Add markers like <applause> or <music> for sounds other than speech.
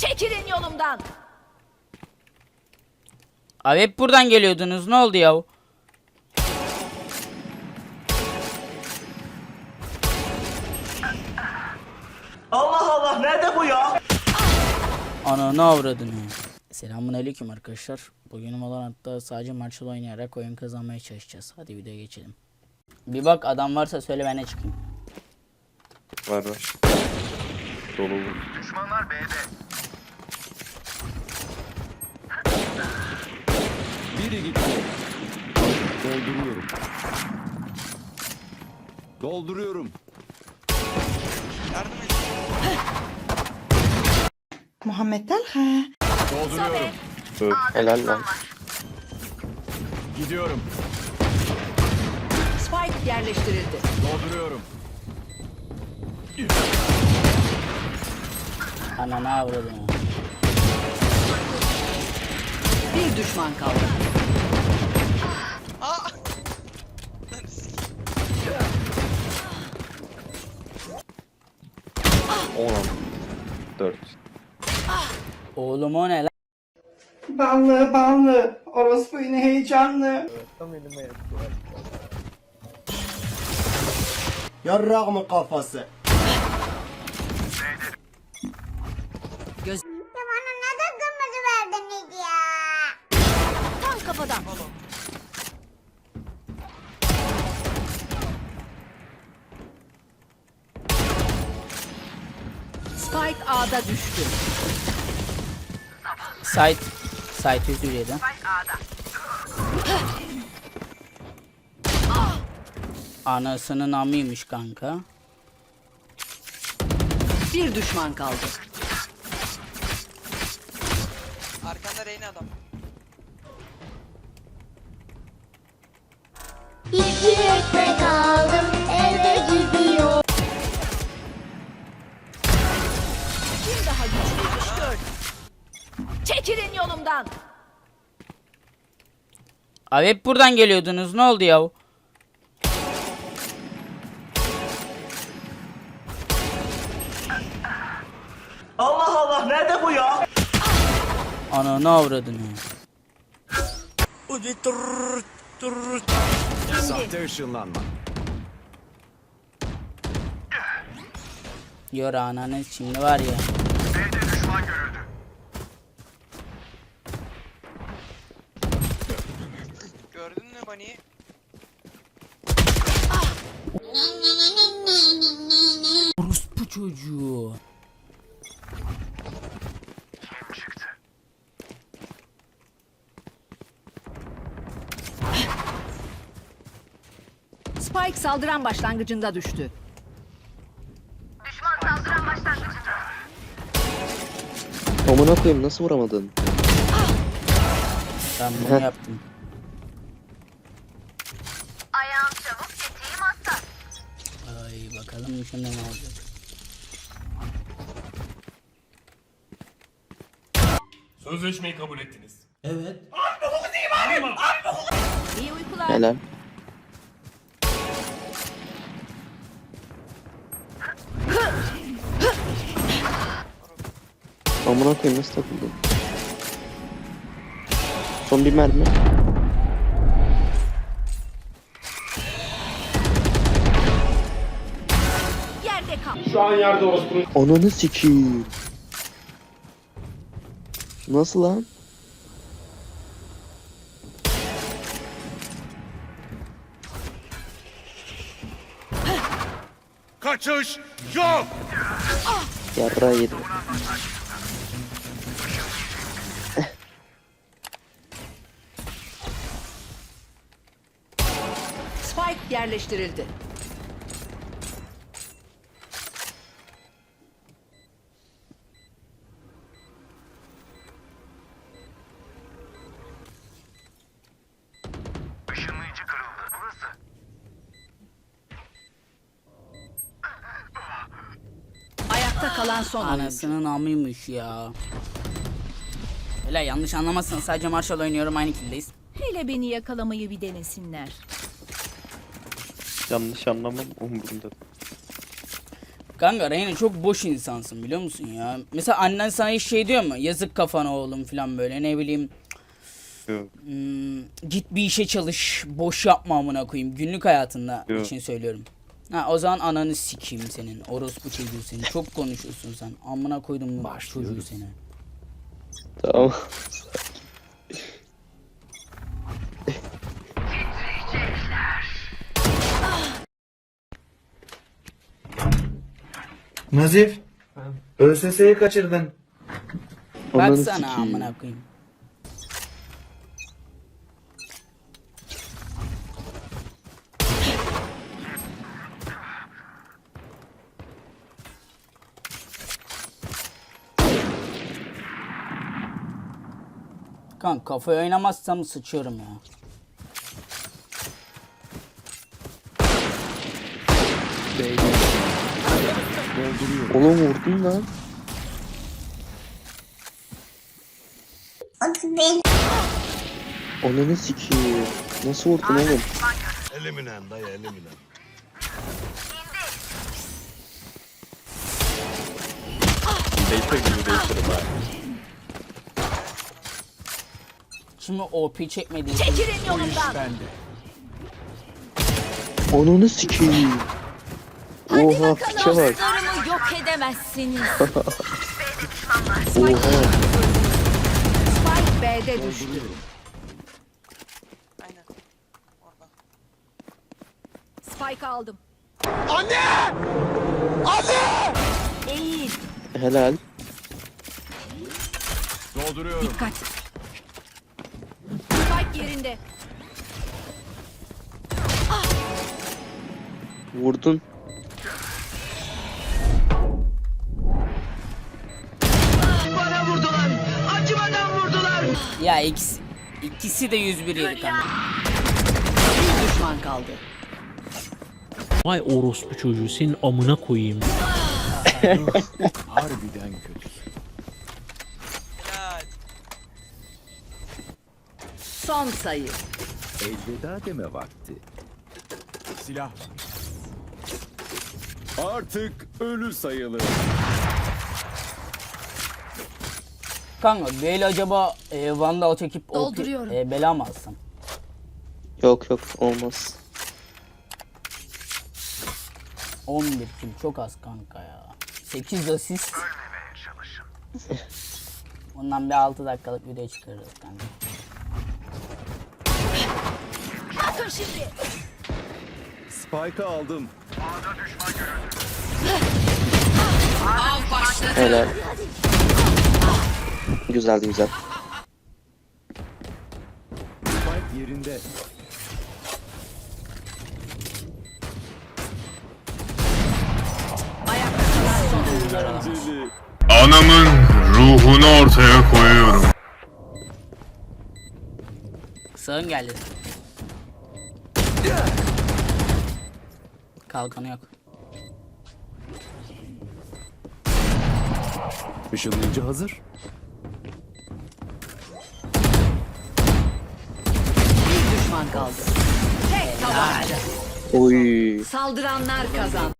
Çekilin yolumdan. Abi hep buradan geliyordunuz. Ne oldu ya? Allah Allah nerede bu ya? Ananı avradını. Selamun aleyküm arkadaşlar. Bugün Valorant'ta sadece Marshall oynayarak oyun kazanmaya çalışacağız. Hadi videoya geçelim. Bir bak adam varsa söyle ben de çıkayım. Var var. Dolu bu. Biri gitti. Dolduruyorum. Dolduruyorum. Muhammed Talha. Dolduruyorum. Dur. Helal lan. Gidiyorum. Spike yerleştirildi. Dolduruyorum. Ananı avradını. Bir düşman kaldı. Oğlum o ne lan? Ballı ballı. Orospu yine heyecanlı. Yarrak mı kafası? Bana neden kırmızı verdiniz ya? Tam kafadan. Spike A'da düştü. Site. Site 107. Anasının amıymış kanka. Bir düşman kaldı. Arkanda Reyna adam. İki ekmek aldım Yolumdan. Abi hep buradan geliyordunuz. Ne oldu ya? Allah Allah nerede bu ya? Ananı avradını. Sahte ışınlanma. Yor ananı şimdi var ya. Gördün Spike saldıran başlangıcında düştü. Amına koyayım nasıl vuramadın? Ben bunu yaptım. Ayağım çabuk tetiğim aslan. Ay bakalım şimdi ne olacak. Sözleşmeyi kabul ettiniz. İyi uykular. Helal. Amına koyayım nasıl takıldın? Son bir mermi. Yerde kal. Şu an yerde orospunun Ananı sikiyim. Nasıl lan? kaçış yok. Yarra yedi. Spike yerleştirildi. Işınlayıcı kırıldı. Burası. Ayakta kalan son oyuncu. Anasının amıymış ya. Hele yanlış anlamasın sadece Marshall oynuyorum aynı kildeyiz. Hele beni yakalamayı bir denesinler. Yanlış anlamam umurumda. Kanka Reyna çok boş insansın biliyor musun ya? Mesela annen sana hiç şey diyor mu? Yazık kafana oğlum falan böyle ne bileyim. Hmm, git bir işe çalış. Boş yapma amına koyayım. Günlük hayatında için söylüyorum. Ha o zaman ananı sikeyim senin. Orospu çocuğu seni. Çok konuşuyorsun sen. Amına koydum bu çocuğu seni. Tamam. Nazif. ÖSS'yi kaçırdın. Baksana amına koyayım. Kanka kafaya oynamazsam sıçıyorum ya. Oğlum vurdun lan. Ananı sikeyim. Nasıl vurdun oğlum? Eliminen dayı eliminen. Şimdi OP çekmediği Çekilin yolumdan. Ananı sikeyim. Oha piçe bak. Dostlarımı yok edemezsiniz. <laughs> Oha. Spike B'de düştü. Aynen. Orada. Spike aldım. Anne! Anne! Eğil. Helal. Dolduruyorum. Dikkat. Spike yerinde. Vurdun. Ya ikisi, ikisi de 101 yedi kanka. Bir düşman kaldı. Vay orospu çocuğu senin amına koyayım. Harbiden kötü. Son sayı. Elveda deme vakti. Silah. Artık ölü sayılır. Kanka böyle acaba e, Vandal çekip Dolduruyorum. e, bela mı alsam? Yok yok olmaz. 11 kill çok az kanka ya. 8 asist. Ondan bir 6 dakikalık video çıkarırız kanka. Bakın şimdi. Spike'ı aldım. Helal. Güzel güzel. Spike yerinde. Anamın ruhunu ortaya koyuyorum. Sağın geldi. Kalkanı yok. Işınlayıcı hazır. Düşman kaldı. Tek tabanca. Oy. Saldıranlar kazandı.